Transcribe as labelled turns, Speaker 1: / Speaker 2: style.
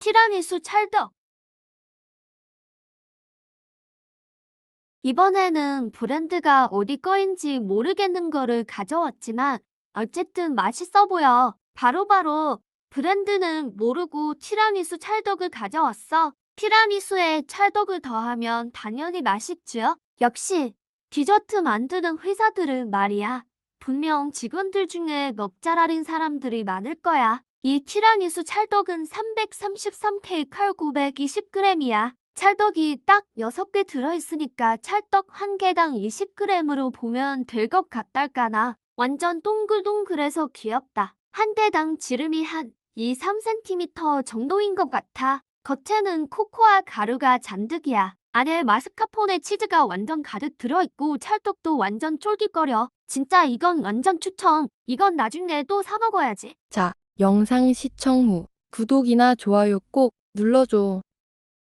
Speaker 1: 티라미수 찰떡. 이번에는 브랜드가 어디 거인지 모르겠는 거를 가져왔지만 어쨌든 맛있어 보여. 바로바로 브랜드는 모르고 티라미수 찰떡을 가져왔어. 티라미수에 찰떡을 더하면 당연히 맛있죠. 역시 디저트 만드는 회사들은 말이야. 분명 직원들 중에 넉자랄인 사람들이 많을 거야. 이 티라미수 찰떡은 333K 칼 920g이야. 찰떡이 딱 6개 들어있으니까 찰떡 한 개당 20g으로 보면 될 것 같달까나. 완전 동글동글해서 귀엽다. 한 대당 지름이 한 2, 3cm 정도인 것 같아. 겉에는 코코아 가루가 잔뜩이야. 안에 마스카포네 치즈가 완전 가득 들어있고 찰떡도 완전 쫄깃거려. 진짜 이건 완전 추천. 이건 나중에 또 사 먹어야지.
Speaker 2: 자, 영상 시청 후 구독이나 좋아요 꼭 눌러줘.